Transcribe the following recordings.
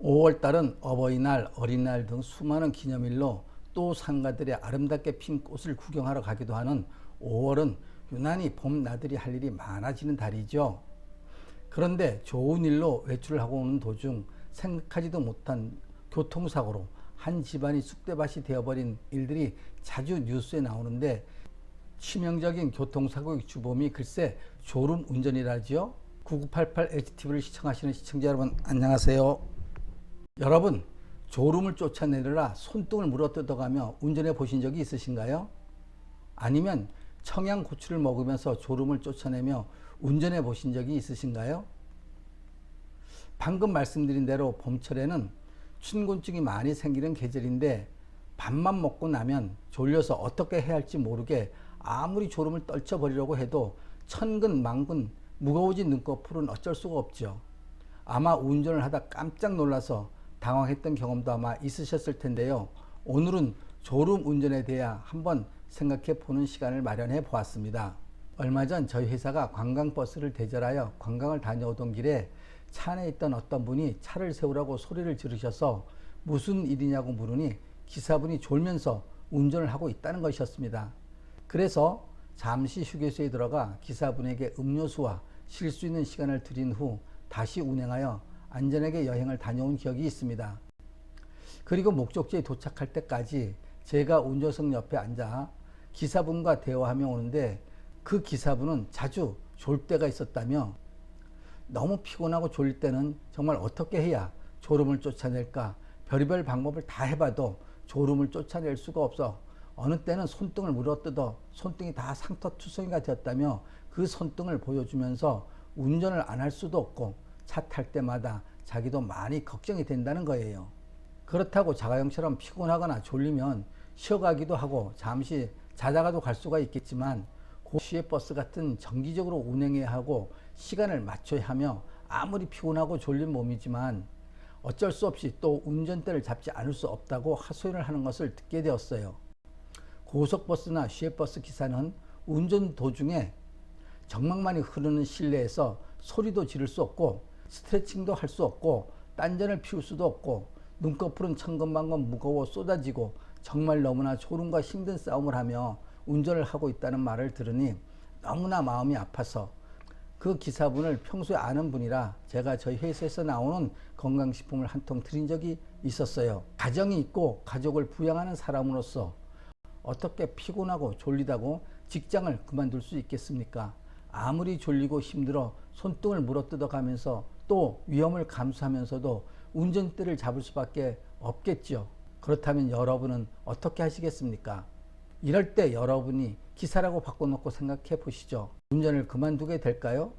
5월 달은 어버이날, 어린날 등 수많은 기념일로 또 상가들의 아름답게 핀 꽃을 구경하러 가기도 하는 5월은 유난히 봄 나들이 할 일이 많아지는 달이죠. 그런데 좋은 일로 외출을 하고 오는 도중 생각하지도 못한 교통사고로 한 집안이 쑥대밭이 되어버린 일들이 자주 뉴스에 나오는데 치명적인 교통사고의 주범이 글쎄 졸음 운전이라지요. 9988HTV를 시청하시는 시청자 여러분 안녕하세요. 여러분 졸음을 쫓아내느라 손등을 물어뜯어가며 운전해 보신 적이 있으신가요? 아니면 청양고추를 먹으면서 졸음을 쫓아내며 운전해 보신 적이 있으신가요? 방금 말씀드린 대로 봄철에는 춘곤증이 많이 생기는 계절인데 밥만 먹고 나면 졸려서 어떻게 해야 할지 모르게 아무리 졸음을 떨쳐버리려고 해도 천근 만근 무거워진 눈꺼풀은 어쩔 수가 없죠. 아마 운전을 하다 깜짝 놀라서 당황했던 경험도 아마 있으셨을 텐데요. 오늘은 졸음 운전에 대해 한번 생각해 보는 시간을 마련해 보았습니다. 얼마 전 저희 회사가 관광버스를 대절하여 관광을 다녀오던 길에 차 안에 있던 어떤 분이 차를 세우라고 소리를 지르셔서 무슨 일이냐고 물으니 기사분이 졸면서 운전을 하고 있다는 것이었습니다. 그래서 잠시 휴게소에 들어가 기사분에게 음료수와 쉴 수 있는 시간을 드린 후 다시 운행하여 안전하게 여행을 다녀온 기억이 있습니다. 그리고 목적지에 도착할 때까지 제가 운전석 옆에 앉아 기사분과 대화하며 오는데 그 기사분은 자주 졸 때가 있었다며 너무 피곤하고 졸릴 때는 정말 어떻게 해야 졸음을 쫓아낼까 별의별 방법을 다 해봐도 졸음을 쫓아낼 수가 없어 어느 때는 손등을 물어뜯어 손등이 다 상터투성이가 되었다며 그 손등을 보여주면서 운전을 안 할 수도 없고 차 탈 때마다 자기도 많이 걱정이 된다는 거예요. 그렇다고 자가용처럼 피곤하거나 졸리면 쉬어가기도 하고 잠시 자다가도 갈 수가 있겠지만 고시의 버스 같은 정기적으로 운행해야 하고 시간을 맞춰야 하며 아무리 피곤하고 졸린 몸이지만 어쩔 수 없이 또 운전대를 잡지 않을 수 없다고 하소연을 하는 것을 듣게 되었어요. 고속버스나 시외버스 기사는 운전 도중에 정막만이 흐르는 실내에서 소리도 지를 수 없고 스트레칭도 할 수 없고 딴전을 피울 수도 없고 눈꺼풀은 천근만근 무거워 쏟아지고 정말 너무나 졸음과 힘든 싸움을 하며 운전을 하고 있다는 말을 들으니 너무나 마음이 아파서 그 기사분을 평소에 아는 분이라 제가 저희 회사에서 나오는 건강식품을 한 통 드린 적이 있었어요. 가정이 있고 가족을 부양하는 사람으로서 어떻게 피곤하고 졸리다고 직장을 그만둘 수 있겠습니까? 아무리 졸리고 힘들어 손등을 물어뜯어 가면서 또 위험을 감수하면서도 운전대를 잡을 수밖에 없겠죠. 그렇다면 여러분은 어떻게 하시겠습니까? 이럴 때 여러분이 기사라고 바꿔놓고 생각해 보시죠. 운전을 그만두게 될까요?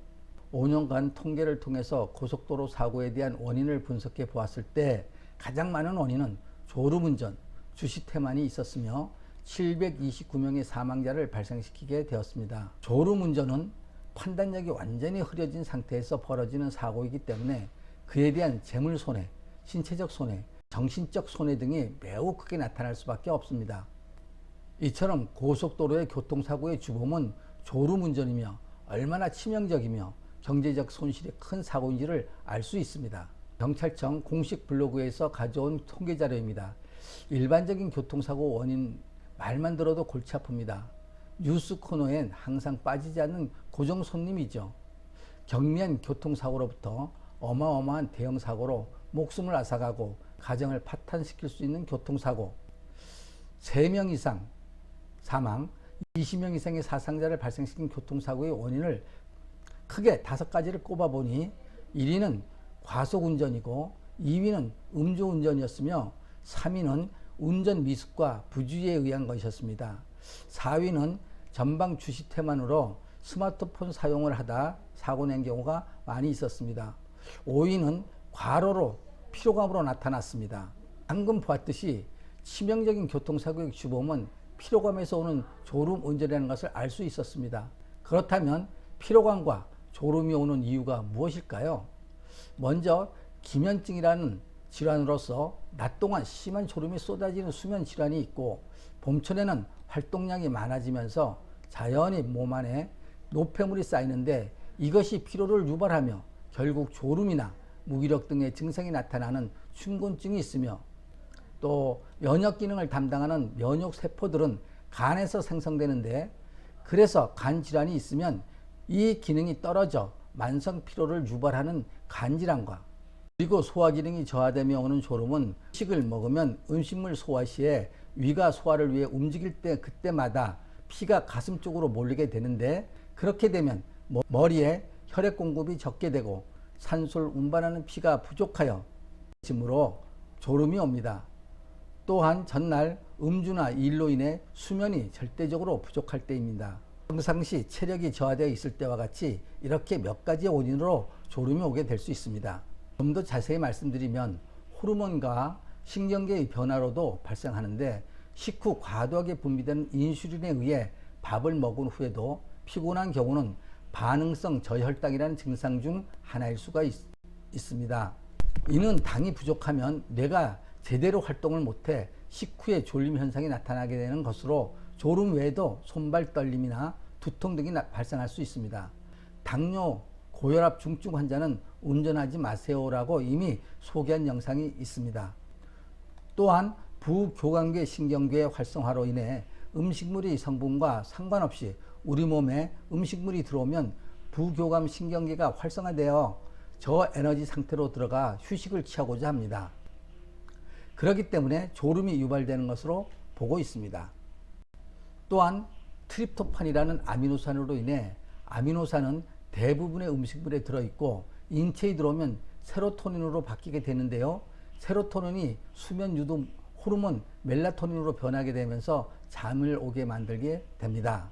5년간 통계를 통해서 고속도로 사고에 대한 원인을 분석해 보았을 때 가장 많은 원인은 졸음운전, 주시태만이 있었으며 729명의 사망자를 발생시키게 되었습니다. 졸음운전은 판단력이 완전히 흐려진 상태에서 벌어지는 사고이기 때문에 그에 대한 재물 손해, 신체적 손해, 정신적 손해 등이 매우 크게 나타날 수밖에 없습니다. 이처럼 고속도로의 교통사고의 주범은 졸음운전이며 얼마나 치명적이며 경제적 손실이 큰 사고인지를 알 수 있습니다. 경찰청 공식 블로그에서 가져온 통계 자료입니다. 일반적인 교통사고 원인 말만 들어도 골치 아픕니다. 뉴스 코너엔 항상 빠지지 않는 고정 손님이죠. 경미한 교통사고로부터 어마어마한 대형 사고로 목숨을 앗아가고 가정을 파탄시킬 수 있는 교통사고. 3명 이상 사망, 20명 이상의 사상자를 발생시킨 교통사고의 원인을 크게 다섯 가지를 꼽아보니 1위는 과속운전이고 2위는 음주운전이었으며 3위는 운전 미숙과 부주의에 의한 것이었습니다. 4위는 전방 주시 태만으로 스마트폰 사용을 하다 사고 낸 경우가 많이 있었습니다. 5위는 과로로 피로감으로 나타났습니다. 방금 보았듯이 치명적인 교통사고의 주범은 피로감에서 오는 졸음 운전이라는 것을 알 수 있었습니다. 그렇다면 피로감과 졸음이 오는 이유가 무엇일까요? 먼저 기면증이라는 질환으로서 낮 동안 심한 졸음이 쏟아지는 수면 질환이 있고 봄철에는 활동량이 많아지면서 자연히 몸 안에 노폐물이 쌓이는데 이것이 피로를 유발하며 결국 졸음이나 무기력 등의 증상이 나타나는 춘곤증이 있으며 또 면역 기능을 담당하는 면역 세포들은 간에서 생성되는데 그래서 간 질환이 있으면 이 기능이 떨어져 만성 피로를 유발하는 간 질환과 그리고 소화 기능이 저하되며 오는 졸음은 식을 먹으면 음식물 소화 시에 위가 소화를 위해 움직일 때 그때마다 피가 가슴 쪽으로 몰리게 되는데 그렇게 되면 머- 머리에 혈액 공급이 적게 되고 산소를 운반하는 피가 부족하여 짐으로 졸음이 옵니다. 또한 전날 음주나 일로 인해 수면이 절대적으로 부족할 때입니다. 평상시 체력이 저하되어 있을 때와 같이 이렇게 몇 가지 원인으로 졸음이 오게 될 수 있습니다. 좀 더 자세히 말씀드리면 호르몬과 신경계의 변화로도 발생하는데 식후 과도하게 분비되는 인슐린에 의해 밥을 먹은 후에도 피곤한 경우는 반응성 저혈당이라는 증상 중 하나일 수가 있, 있습니다. 이는 당이 부족하면 뇌가 제대로 활동을 못해 식후에 졸림 현상이 나타나게 되는 것으로 졸음 외에도 손발 떨림이나 두통 등이 나- 발생할 수 있습니다. 당뇨, 고혈압 중증 환자는 운전하지 마세요라고 이미 소개한 영상이 있습니다. 또한 부교감계 신경계의 활성화로 인해 음식물의 성분과 상관없이 우리 몸에 음식물이 들어오면 부교감 신경계가 활성화되어 저에너지 상태로 들어가 휴식을 취하고자 합니다. 그렇기 때문에 졸음이 유발되는 것으로 보고 있습니다. 또한 트립토판이라는 아미노산으로 인해 아미노산은 대부분의 음식물에 들어있고 인체에 들어오면 세로토닌으로 바뀌게 되는데요. 세로토닌이 수면 유도 호르몬 멜라토닌으로 변하게 되면서 잠을 오게 만들게 됩니다.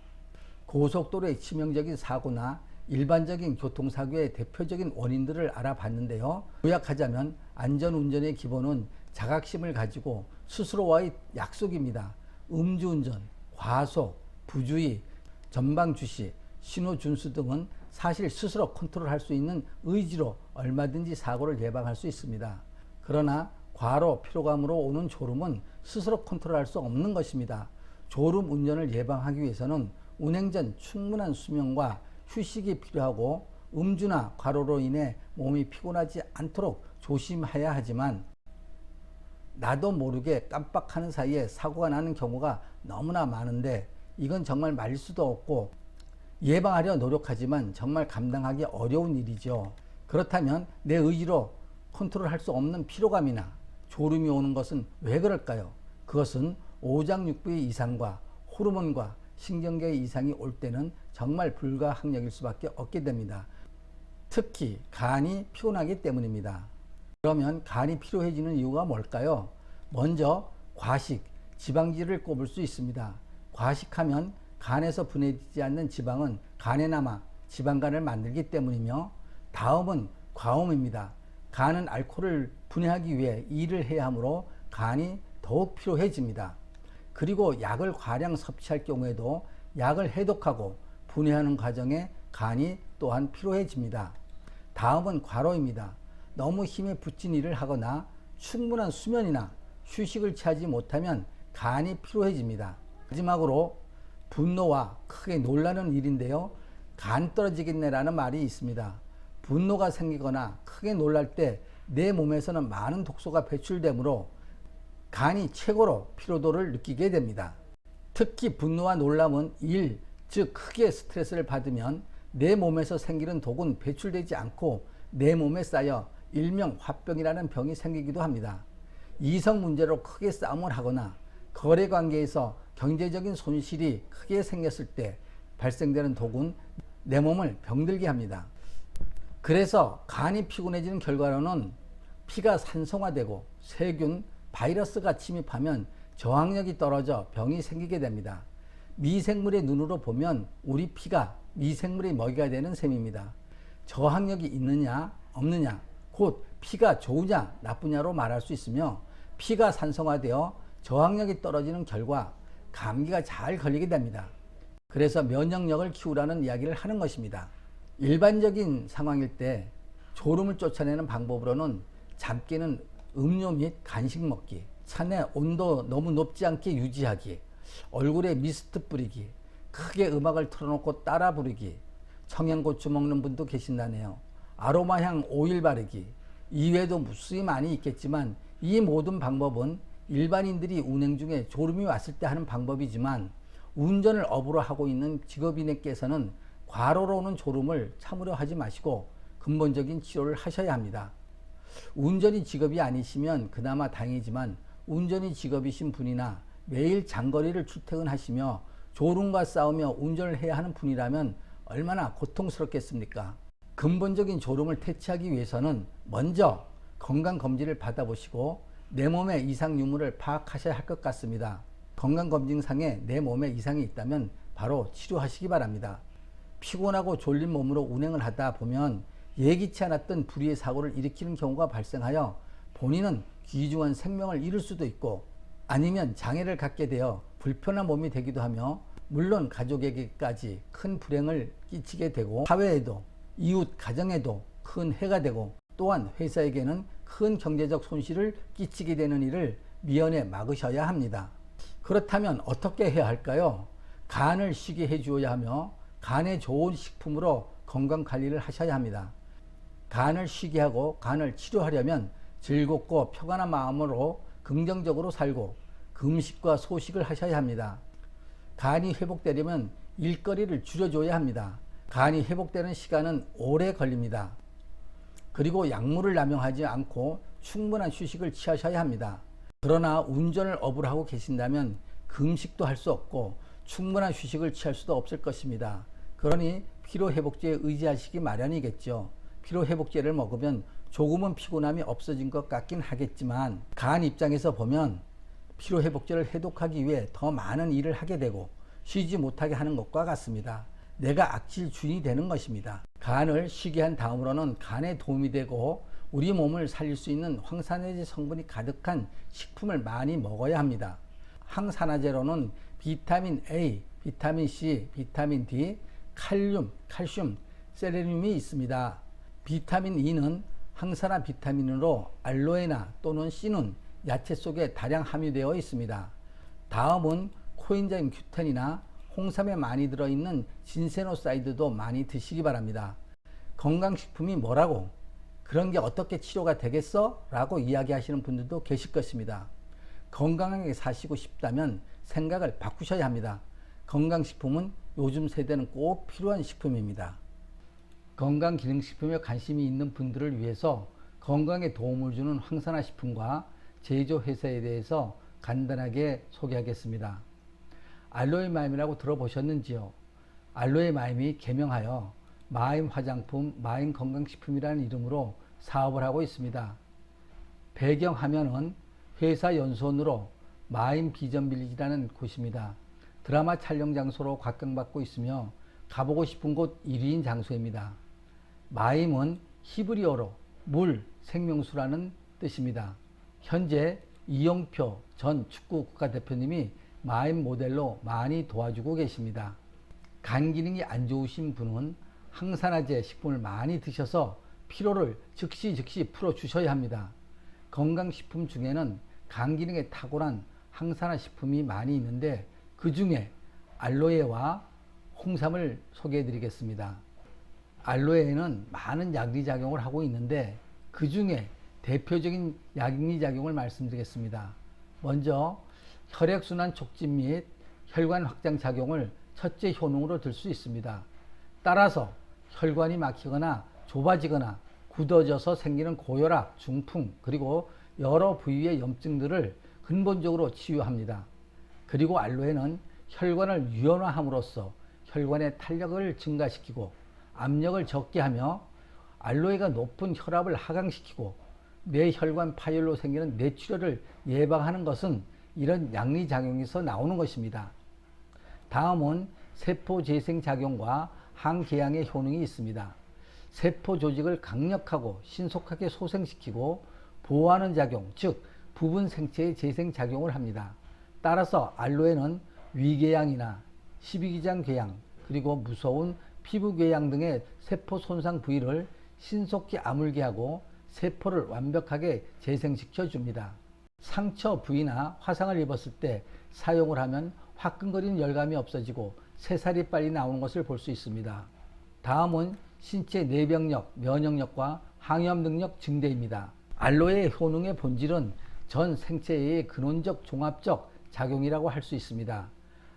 고속도로의 치명적인 사고나 일반적인 교통사고의 대표적인 원인들을 알아봤는데요. 요약하자면 안전운전의 기본은 자각심을 가지고 스스로와의 약속입니다. 음주운전, 과속, 부주의, 전방주시, 신호준수 등은 사실 스스로 컨트롤할 수 있는 의지로 얼마든지 사고를 예방할 수 있습니다. 그러나 과로, 피로감으로 오는 졸음은 스스로 컨트롤할 수 없는 것입니다. 졸음 운전을 예방하기 위해서는 운행 전 충분한 수면과 휴식이 필요하고 음주나 과로로 인해 몸이 피곤하지 않도록 조심해야 하지만 나도 모르게 깜빡하는 사이에 사고가 나는 경우가 너무나 많은데 이건 정말 말릴 수도 없고 예방하려 노력하지만 정말 감당하기 어려운 일이죠. 그렇다면 내 의지로 컨트롤할 수 없는 피로감이나 졸음이 오는 것은 왜 그럴까요? 그것은 오장육부의 이상과 호르몬과 신경계의 이상이 올 때는 정말 불가항력일 수밖에 없게 됩니다. 특히 간이 피곤하기 때문입니다. 그러면 간이 피로해지는 이유가 뭘까요? 먼저 과식, 지방질을 꼽을 수 있습니다. 과식하면 간에서 분해지지 않는 지방은 간에 남아 지방간을 만들기 때문이며 다음은 과음입니다. 간은 알코올을 분해하기 위해 일을 해야 하므로 간이 더욱 피로해집니다. 그리고 약을 과량 섭취할 경우에도 약을 해독하고 분해하는 과정에 간이 또한 피로해집니다. 다음은 과로입니다. 너무 힘에 붙인 일을 하거나 충분한 수면이나 휴식을 취하지 못하면 간이 피로해집니다. 마지막으로 분노와 크게 놀라는 일인데요. 간 떨어지겠네라는 말이 있습니다. 분노가 생기거나 크게 놀랄 때 내 몸에서는 많은 독소가 배출되므로 간이 최고로 피로도를 느끼게 됩니다. 특히 분노와 놀람은 일, 즉 크게 스트레스를 받으면 내 몸에서 생기는 독은 배출되지 않고 내 몸에 쌓여 일명 화병이라는 병이 생기기도 합니다. 이성 문제로 크게 싸움을 하거나 거래 관계에서 경제적인 손실이 크게 생겼을 때 발생되는 독은 내 몸을 병들게 합니다. 그래서 간이 피곤해지는 결과로는 피가 산성화되고 세균, 바이러스가 침입하면 저항력이 떨어져 병이 생기게 됩니다. 미생물의 눈으로 보면 우리 피가 미생물의 먹이가 되는 셈입니다. 저항력이 있느냐, 없느냐, 곧 피가 좋으냐, 나쁘냐로 말할 수 있으며 피가 산성화되어 저항력이 떨어지는 결과 감기가 잘 걸리게 됩니다. 그래서 면역력을 키우라는 이야기를 하는 것입니다. 일반적인 상황일 때 졸음을 쫓아내는 방법으로는 잠 깨는 음료 및 간식 먹기, 차내 온도 너무 높지 않게 유지하기, 얼굴에 미스트 뿌리기, 크게 음악을 틀어놓고 따라 부르기, 청양고추 먹는 분도 계신다네요. 아로마향 오일 바르기, 이외에도 무수히 많이 있겠지만 이 모든 방법은 일반인들이 운행 중에 졸음이 왔을 때 하는 방법이지만 운전을 업으로 하고 있는 직업인에게서는 과로로 오는 졸음을 참으려 하지 마시고 근본적인 치료를 하셔야 합니다. 운전이 직업이 아니시면 그나마 다행이지만 운전이 직업이신 분이나 매일 장거리를 출퇴근하시며 졸음과 싸우며 운전을 해야 하는 분이라면 얼마나 고통스럽겠습니까? 근본적인 졸음을 퇴치하기 위해서는 먼저 건강검진을 받아보시고 내 몸의 이상 유무를 파악하셔야 할 것 같습니다. 건강검진상에 내 몸에 이상이 있다면 바로 치료하시기 바랍니다. 피곤하고 졸린 몸으로 운행을 하다 보면 예기치 않았던 불의의 사고를 일으키는 경우가 발생하여 본인은 귀중한 생명을 잃을 수도 있고 아니면 장애를 갖게 되어 불편한 몸이 되기도 하며 물론 가족에게까지 큰 불행을 끼치게 되고 사회에도 이웃 가정에도 큰 해가 되고 또한 회사에게는 큰 경제적 손실을 끼치게 되는 일을 미연에 막으셔야 합니다. 그렇다면 어떻게 해야 할까요? 간을 쉬게 해주어야 하며 간에 좋은 식품으로 건강 관리를 하셔야 합니다. 간을 쉬게 하고 간을 치료하려면 즐겁고 평안한 마음으로 긍정적으로 살고 금식과 소식을 하셔야 합니다. 간이 회복되려면 일거리를 줄여줘야 합니다. 간이 회복되는 시간은 오래 걸립니다. 그리고 약물을 남용하지 않고 충분한 휴식을 취하셔야 합니다. 그러나 운전을 업을 하고 계신다면 금식도 할 수 없고 충분한 휴식을 취할 수도 없을 것입니다. 그러니 피로회복제에 의지하시기 마련이겠죠. 피로회복제를 먹으면 조금은 피곤함이 없어진 것 같긴 하겠지만 간 입장에서 보면 피로회복제를 해독하기 위해 더 많은 일을 하게 되고 쉬지 못하게 하는 것과 같습니다. 내가 악질 주인이 되는 것입니다. 간을 쉬게 한 다음으로는 간에 도움이 되고 우리 몸을 살릴 수 있는 황산화제 성분이 가득한 식품을 많이 먹어야 합니다. 항산화제로는 비타민 A, 비타민 C, 비타민 D, 칼륨, 칼슘, 세레늄이 있습니다. 비타민 E는 항산화 비타민으로 알로에나 또는 씨는 야채 속에 다량 함유되어 있습니다. 다음은 코엔자임 큐텐이나 홍삼에 많이 들어있는 진세노사이드도 많이 드시기 바랍니다. 건강식품이 뭐라고? 그런 게 어떻게 치료가 되겠어? 라고 이야기하시는 분들도 계실 것입니다. 건강하게 사시고 싶다면 생각을 바꾸셔야 합니다. 건강식품은 요즘 세대는 꼭 필요한 식품입니다. 건강기능식품에 관심이 있는 분들을 위해서 건강에 도움을 주는 황산화 식품과 제조 회사에 대해서 간단하게 소개하겠습니다. 알로에 마임이라고 들어보셨는지요? 알로에 마임이 개명하여 마임 화장품, 마임 건강식품이라는 이름으로 사업을 하고 있습니다. 배경화면은 회사 연수원으로 마임 비전빌리지라는 곳입니다. 드라마 촬영 장소로 각광받고 있으며 가보고 싶은 곳 1위인 장소입니다. 마임은 히브리어로 물, 생명수라는 뜻입니다. 현재 이용표 전 축구 국가대표님이 마임 모델로 많이 도와주고 계십니다. 간 기능이 안 좋으신 분은 항산화제 식품을 많이 드셔서 피로를 즉시 즉시 풀어 주셔야 합니다. 건강식품 중에는 간 기능에 탁월한 항산화 식품이 많이 있는데 그 중에 알로에와 홍삼을 소개해 드리겠습니다. 알로에는 많은 약리작용을 하고 있는데 그 중에 대표적인 약리작용을 말씀드리겠습니다. 먼저 혈액순환 촉진 및 혈관 확장 작용을 첫째 효능으로 들 수 있습니다. 따라서 혈관이 막히거나 좁아지거나 굳어져서 생기는 고혈압, 중풍, 그리고 여러 부위의 염증들을 근본적으로 치유합니다. 그리고 알로에는 혈관을 유연화함으로써 혈관의 탄력을 증가시키고 압력을 적게 하며 알로에가 높은 혈압을 하강시키고 뇌혈관 파열로 생기는 뇌출혈을 예방하는 것은 이런 양리작용에서 나오는 것입니다. 다음은 세포 재생 작용과 항궤양의 효능이 있습니다. 세포 조직을 강력하고 신속하게 소생시키고 보호하는 작용, 즉 부분 생체의 재생 작용을 합니다. 따라서 알로에는 위궤양이나 십이기장 궤양, 그리고 무서운 피부 궤양 등의 세포 손상 부위를 신속히 아물게 하고 세포를 완벽하게 재생시켜 줍니다. 상처 부위나 화상을 입었을 때 사용을 하면 화끈거리는 열감이 없어지고 새살이 빨리 나오는 것을 볼 수 있습니다. 다음은 신체 내병력, 면역력과 항염 능력 증대입니다. 알로에의 효능의 본질은 전 생체의 근원적 종합적 작용이라고 할 수 있습니다.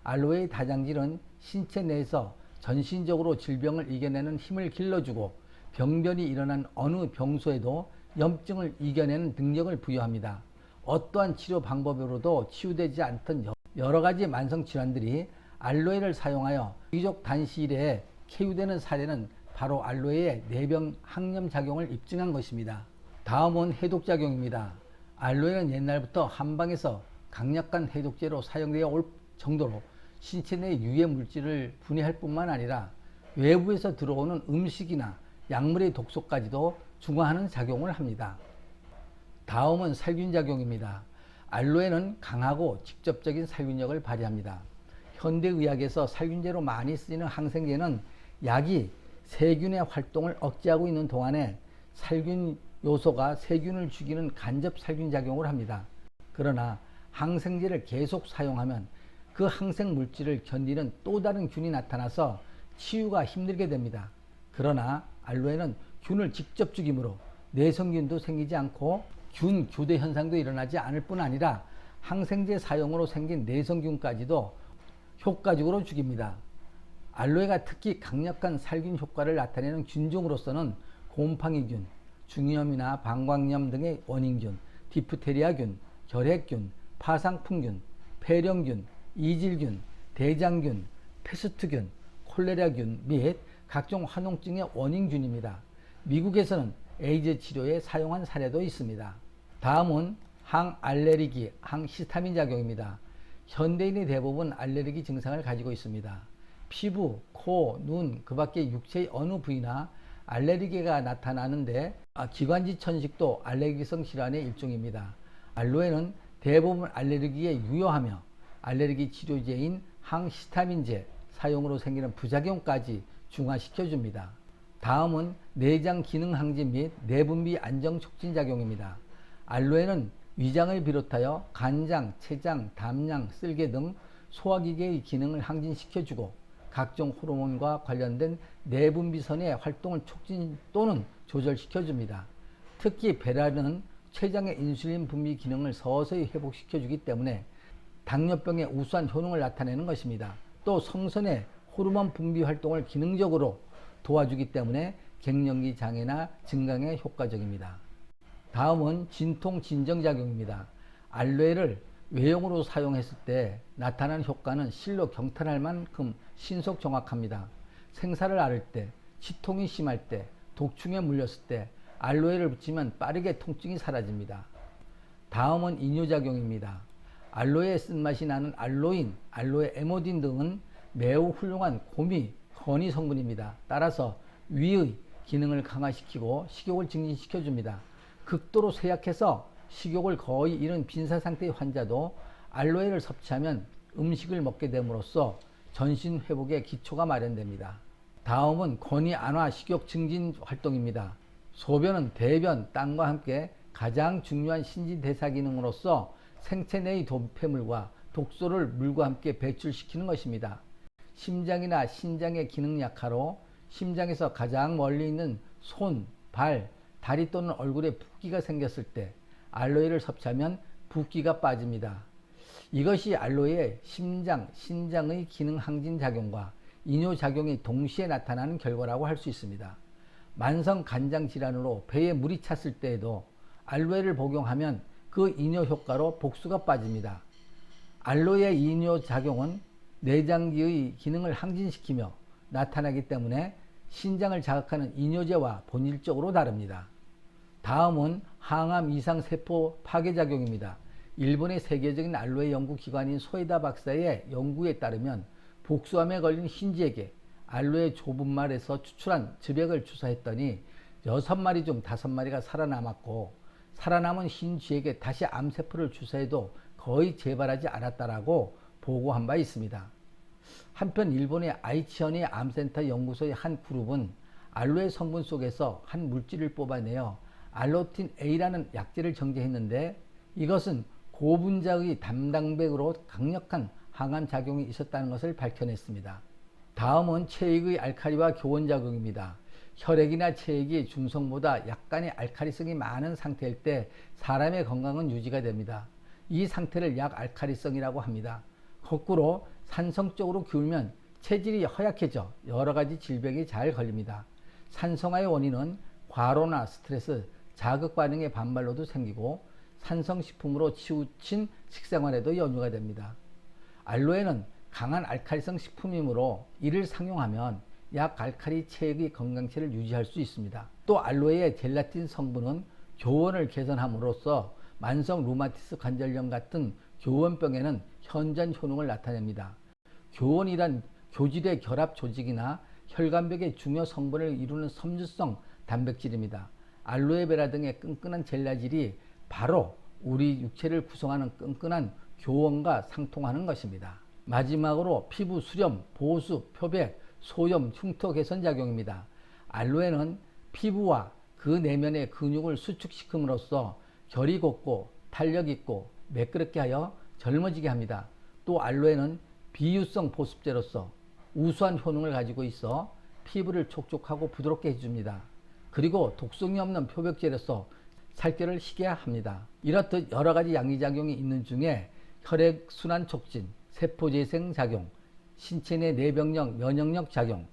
알로에의 다장질은 신체 내에서 전신적으로 질병을 이겨내는 힘을 길러주고 병변이 일어난 어느 병소에도 염증을 이겨내는 능력을 부여합니다. 어떠한 치료 방법으로도 치유되지 않던 여- 여러 가지 만성 질환들이 알로에를 사용하여 귀족 단시 일에 쾌유되는 사례는 바로 알로에의 내병 항염 작용을 입증한 것입니다. 다음은 해독 작용입니다. 알로에는 옛날부터 한방에서 강력한 해독제로 사용되어 올 정도로 신체 내 유해 물질을 분해할 뿐만 아니라 외부에서 들어오는 음식이나 약물의 독소까지도 중화하는 작용을 합니다. 다음은 살균 작용입니다. 알로에는 강하고 직접적인 살균력을 발휘합니다. 현대의학에서 살균제로 많이 쓰이는 항생제는 약이 세균의 활동을 억제하고 있는 동안에 살균 요소가 세균을 죽이는 간접 살균 작용을 합니다. 그러나 항생제를 계속 사용하면 그 항생 물질을 견디는 또 다른 균이 나타나서 치유가 힘들게 됩니다. 그러나 알로에는 균을 직접 죽이므로 내성균도 생기지 않고 균 교대 현상도 일어나지 않을 뿐 아니라 항생제 사용으로 생긴 내성균까지도 효과적으로 죽입니다. 알로에가 특히 강력한 살균 효과를 나타내는 균종으로서는 곰팡이균, 중이염이나 방광염 등의 원인균, 디프테리아균, 결핵균, 파상풍균, 폐렴균, 이질균, 대장균, 페스트균, 콜레라균 및 각종 화농증의 원인균입니다. 미국에서는 에이즈 치료에 사용한 사례도 있습니다. 다음은 항알레르기, 항히스타민 작용입니다. 현대인이 대부분 알레르기 증상을 가지고 있습니다. 피부, 코, 눈, 그 밖에 육체의 어느 부위나 알레르기가 나타나는데 아, 기관지 천식도 알레르기성 질환의 일종입니다. 알로에는 대부분 알레르기에 유효하며 알레르기 치료제인 항히스타민제 사용으로 생기는 부작용까지 중화시켜 줍니다. 다음은 내장 기능 항진 및 내분비 안정 촉진 작용입니다. 알로에는 위장을 비롯하여 간장, 췌장, 담양, 쓸개 등 소화기계의 기능을 항진시켜주고 각종 호르몬과 관련된 내분비선의 활동을 촉진 또는 조절시켜줍니다. 특히 베라는 췌장의 인슐린 분비 기능을 서서히 회복시켜 주기 때문에 당뇨병의 우수한 효능을 나타내는 것입니다. 또 성선의 호르몬 분비 활동을 기능적으로 도와주기 때문에 갱년기 장애나 증강에 효과적입니다. 다음은 진통 진정 작용입니다. 알로에를 외용으로 사용했을 때 나타난 효과는 실로 경탄할 만큼 신속 정확합니다. 생사를 앓을 때, 치통이 심할 때, 독충에 물렸을 때 알로에를 붙이면 빠르게 통증이 사라집니다. 다음은 이뇨작용입니다. 알로에의 쓴맛이 나는 알로인, 알로에 에모딘 등은 매우 훌륭한 고미, 건이 성분입니다. 따라서 위의 기능을 강화시키고 식욕을 증진시켜 줍니다. 극도로 쇠약해서 식욕을 거의 잃은 빈사 상태의 환자도 알로에를 섭취하면 음식을 먹게 됨으로써 전신 회복의 기초가 마련됩니다. 다음은 권위 안화 식욕 증진 활동입니다. 소변은 대변, 땀과 함께 가장 중요한 신진대사 기능으로서 생체 내의 도폐물과 독소를 물과 함께 배출시키는 것입니다. 심장이나 신장의 기능 약화로 심장에서 가장 멀리 있는 손, 발, 다리 또는 얼굴에 붓기가 생겼을 때 알로에를 섭취하면 붓기가 빠집니다. 이것이 알로에의 심장, 신장의 기능 항진 작용과 이뇨 작용이 동시에 나타나는 결과라고 할 수 있습니다. 만성 간장 질환으로 배에 물이 찼을 때에도 알로에를 복용하면 그 이뇨 효과로 복수가 빠집니다. 알로에 이뇨 작용은 내장기의 기능을 항진시키며 나타나기 때문에 신장을 자극하는 이뇨제와 본질적으로 다릅니다. 다음은 항암 이상 세포 파괴 작용입니다. 일본의 세계적인 알로에 연구 기관인 소에다 박사의 연구에 따르면 복수암에 걸린 흰쥐에게 알로에 좁은 말에서 추출한 즙액을 주사했더니 여섯 마리 중 다섯 마리가 살아남았고 살아남은 흰 쥐에게 다시 암세포를 주사해도 거의 재발하지 않았다라고 보고한 바 있습니다. 한편 일본의 아이치현의 암센터 연구소의 한 그룹은 알로에 성분 속에서 한 물질을 뽑아내어 알로틴 A라는 약제를 정제했는데 이것은 고분자의 담당백으로 강력한 항암 작용이 있었다는 것을 밝혀냈습니다. 다음은 체액의 알칼리와 교원 작용입니다. 혈액이나 체액이 중성보다 약간의 알카리성이 많은 상태일 때 사람의 건강은 유지가 됩니다. 이 상태를 약알카리성이라고 합니다. 거꾸로 산성적으로 기울면 체질이 허약해져 여러 가지 질병이 잘 걸립니다. 산성화의 원인은 과로나 스트레스, 자극 반응의 반발로도 생기고 산성식품으로 치우친 식생활에도 연유가 됩니다. 알로에는 강한 알칼리성 식품이므로 이를 상용하면 약 알칼리 체액의 건강체를 유지할 수 있습니다. 또 알로에의 젤라틴 성분은 교원을 개선함으로써 만성 루마티스 관절염 같은 교원병에는 현전 효능을 나타냅니다. 교원이란 교질의 결합 조직이나 혈관벽의 중요 성분을 이루는 섬유성 단백질입니다. 알로에베라 등의 끈끈한 젤라질이 바로 우리 육체를 구성하는 끈끈한 교원과 상통하는 것입니다. 마지막으로 피부 수렴, 보수, 표백, 소염, 흉터 개선 작용입니다. 알로에는 피부와 그 내면의 근육을 수축시킴으로써 결이 곱고 탄력 있고 매끄럽게 하여 젊어지게 합니다. 또 알로에는 비유성 보습제로서 우수한 효능을 가지고 있어 피부를 촉촉하고 부드럽게 해줍니다. 그리고 독성이 없는 표백제로서 살결을 희게 합니다. 이렇듯 여러 가지 양리작용이 있는 중에 혈액순환 촉진, 세포재생 작용, 신체 내 내병력 면역력 작용,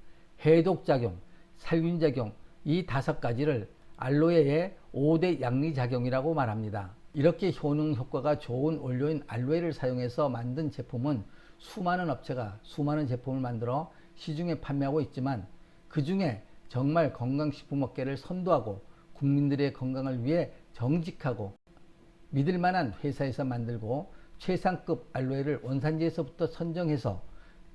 해독 작용, 살균 작용 이 다섯 가지를 알로에의 5대 양리 작용이라고 말합니다. 이렇게 효능 효과가 좋은 원료인 알로에를 사용해서 만든 제품은 수많은 업체가 수많은 제품을 만들어 시중에 판매하고 있지만 그 중에 정말 건강식품 업계를 선도하고 국민들의 건강을 위해 정직하고 믿을 만한 회사에서 만들고 최상급 알로에를 원산지에서부터 선정해서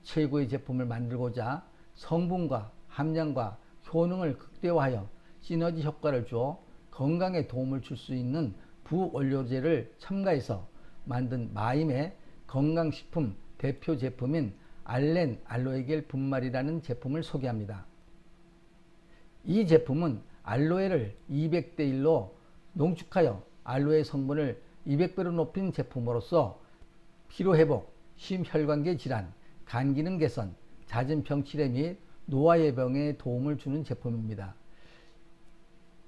최고의 제품을 만들고자 성분과 함량과 효능을 극대화하여 시너지 효과를 주어 건강에 도움을 줄 수 있는 부원료제를 첨가해서 만든 마임의 건강식품 대표 제품인 알렌 알로에겔 분말이라는 제품을 소개합니다. 이 제품은 알로에를 200대 1로 농축하여 알로에 성분을 200배로 높인 제품으로서 피로 회복, 심혈관계 질환, 간 기능 개선, 잦은 병치레 및 노화 예방에 도움을 주는 제품입니다.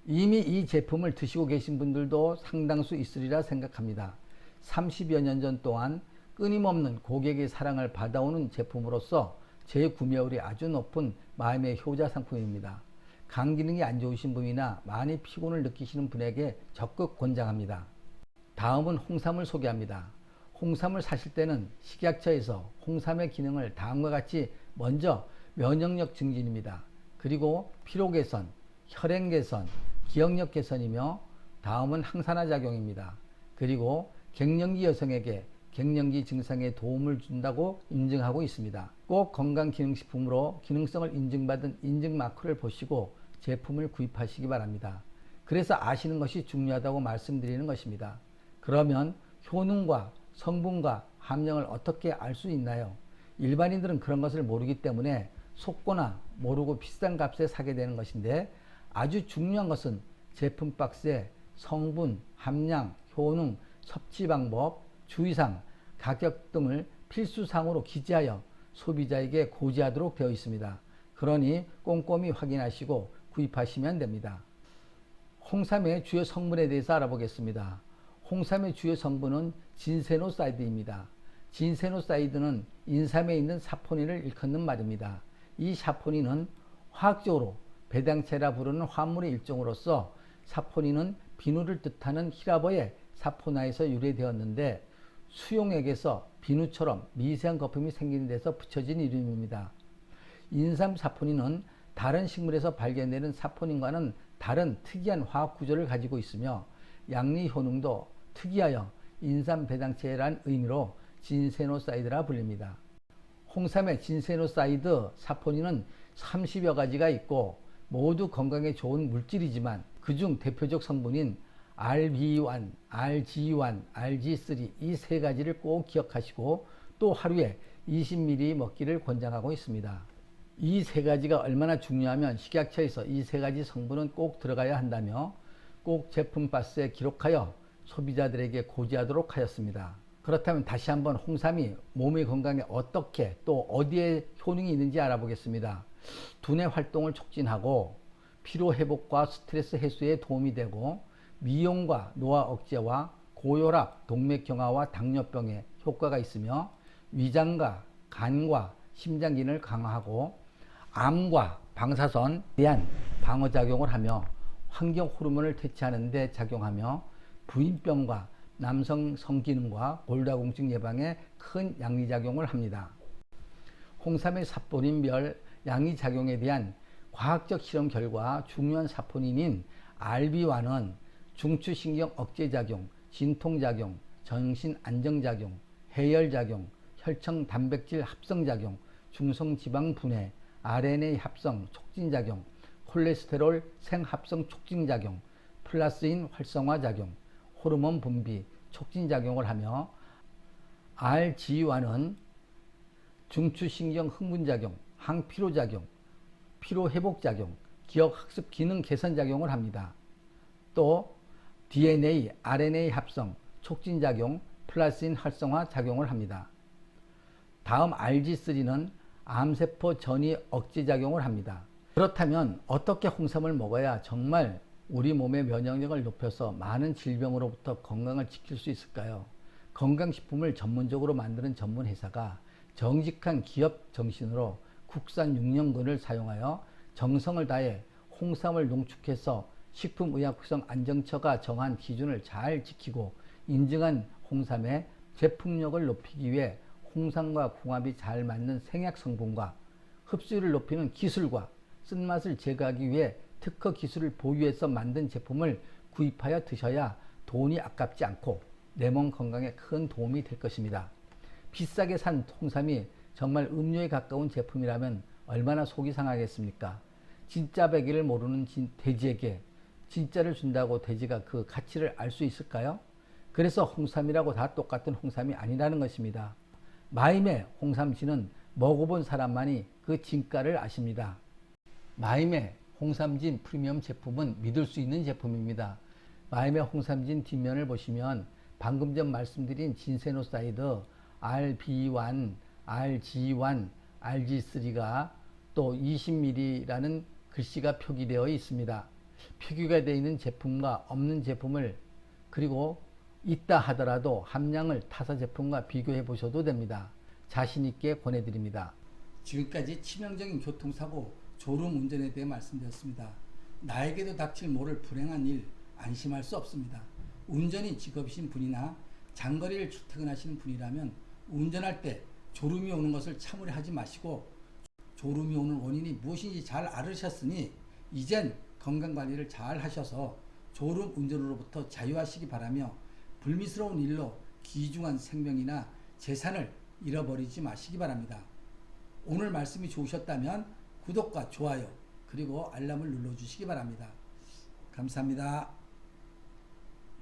이미 이 제품을 드시고 계신 분들도 상당수 있으리라 생각합니다. 30여 년 전 동안 끊임없는 고객의 사랑을 받아오는 제품으로서 재구매율이 아주 높은 마음의 효자 상품입니다. 간 기능이 안 좋으신 분이나 많이 피곤을 느끼시는 분에게 적극 권장합니다. 다음은 홍삼을 소개합니다. 홍삼을 사실 때는 식약처에서 홍삼의 기능을 다음과 같이 먼저 면역력 증진입니다. 그리고 피로 개선, 혈행 개선, 기억력 개선이며 다음은 항산화 작용입니다. 그리고 갱년기 여성에게 갱년기 증상에 도움을 준다고 인증하고 있습니다. 꼭 건강기능식품으로 기능성을 인증받은 인증 마크를 보시고 제품을 구입하시기 바랍니다. 그래서 아시는 것이 중요하다고 말씀드리는 것입니다. 그러면 효능과 성분과 함량을 어떻게 알 수 있나요? 일반인들은 그런 것을 모르기 때문에 속거나 모르고 비싼 값에 사게 되는 것인데 아주 중요한 것은 제품 박스에 성분, 함량, 효능, 섭취 방법, 주의사항, 가격 등을 필수사항으로 기재하여 소비자에게 고지하도록 되어 있습니다. 그러니 꼼꼼히 확인하시고 구입하시면 됩니다. 홍삼의 주요 성분에 대해서 알아보겠습니다. 홍삼의 주요 성분은 진세노사이드입니다. 진세노사이드는 인삼에 있는 사포닌을 일컫는 말입니다. 이 사포닌은 화학적으로 배당체라 부르는 화물의 일종으로서 사포닌은 비누를 뜻하는 히라버의 사포나에서 유래되었는데 수용액에서 비누처럼 미세한 거품이 생기는 데서 붙여진 이름입니다. 인삼 사포닌은 다른 식물에서 발견되는 사포닌과는 다른 특이한 화학 구조를 가지고 있으며 양리 효능도 특이하여 인삼 배당체란 의미로 진세노사이드라 불립니다. 홍삼의 진세노사이드 사포닌은 30여 가지가 있고 모두 건강에 좋은 물질이지만 그중 대표적 성분인 RB1, RG1, RG3 이 세 가지를 꼭 기억하시고 또 하루에 20ml 먹기를 권장하고 있습니다. 이 세 가지가 얼마나 중요하면 식약처에서 이 세 가지 성분은 꼭 들어가야 한다며 꼭 제품 박스에 기록하여 소비자들에게 고지하도록 하였습니다. 그렇다면 다시 한번 홍삼이 몸의 건강에 어떻게 또 어디에 효능이 있는지 알아보겠습니다. 두뇌 활동을 촉진하고 피로 회복과 스트레스 해소에 도움이 되고 미용과 노화 억제와 고혈압, 동맥 경화와 당뇨병에 효과가 있으며 위장과 간과 심장 기능을 강화하고 암과 방사선에 대한 방어 작용을 하며 환경 호르몬을 퇴치하는 데 작용하며 부인병과 남성 성기능과 골다공증 예방에 큰 양리작용을 합니다. 홍삼의 사포닌 별 양리작용에 대한 과학적 실험 결과 중요한 사포닌인 RB1은 중추신경 억제작용, 진통작용, 정신 안정작용, 해열작용, 혈청 단백질 합성작용, 중성지방 분해, RNA 합성 촉진작용, 콜레스테롤 생합성 촉진작용, 플라스인 활성화작용, 호르몬 분비 촉진작용을 하며 RG1은 중추신경 흥분작용, 항피로작용, 피로회복작용, 기억학습 기능 개선작용을 합니다. 또 DNA, RNA 합성, 촉진작용, 플라스인 활성화 작용을 합니다. 다음 RG3는 암세포 전이 억제작용을 합니다. 그렇다면 어떻게 홍삼을 먹어야 정말 우리 몸의 면역력을 높여서 많은 질병으로부터 건강을 지킬 수 있을까요? 건강식품을 전문적으로 만드는 전문 회사가 정직한 기업 정신으로 국산 6년근을 사용하여 정성을 다해 홍삼을 농축해서 식품의약품안정처가 정한 기준을 잘 지키고 인증한 홍삼의 제품력을 높이기 위해 홍삼과 궁합이 잘 맞는 생약 성분과 흡수율을 높이는 기술과 쓴맛을 제거하기 위해 특허 기술을 보유해서 만든 제품을 구입하여 드셔야 돈이 아깝지 않고 내 몸 건강에 큰 도움이 될 것입니다. 비싸게 산 홍삼이 정말 음료에 가까운 제품이라면 얼마나 속이 상하겠습니까? 진짜 배기를 모르는 진- 돼지에게 진짜를 준다고 돼지가 그 가치를 알 수 있을까요? 그래서 홍삼이라고 다 똑같은 홍삼이 아니라는 것입니다. 마임의 홍삼진은 먹어본 사람만이 그 진가를 아십니다. 마임의 홍삼진 프리미엄 제품은 믿을 수 있는 제품입니다. 마임의 홍삼진 뒷면을 보시면 방금 전 말씀드린 진세노사이드 RB1, RG1, RG3가 또 20ml라는 글씨가 표기되어 있습니다. 표기가 되어 있는 제품과 없는 제품을 그리고 있다 하더라도 함량을 타사 제품과 비교해 보셔도 됩니다. 자신 있게 권해드립니다. 지금까지 치명적인 교통사고, 졸음 운전에 대해 말씀드렸습니다. 나에게도 닥칠 모를 불행한 일 안심할 수 없습니다. 운전이 직업이신 분이나 장거리를 출퇴근하시는 분이라면 운전할 때 졸음이 오는 것을 참으려 하지 마시고 졸음이 오는 원인이 무엇인지 잘 알으셨으니 이젠 건강관리를 잘 하셔서 졸음 운전으로부터 자유하시기 바라며 불미스러운 일로 귀중한 생명이나 재산을 잃어버리지 마시기 바랍니다. 오늘 말씀이 좋으셨다면 구독과 좋아요 그리고 알람을 눌러주시기 바랍니다. 감사합니다.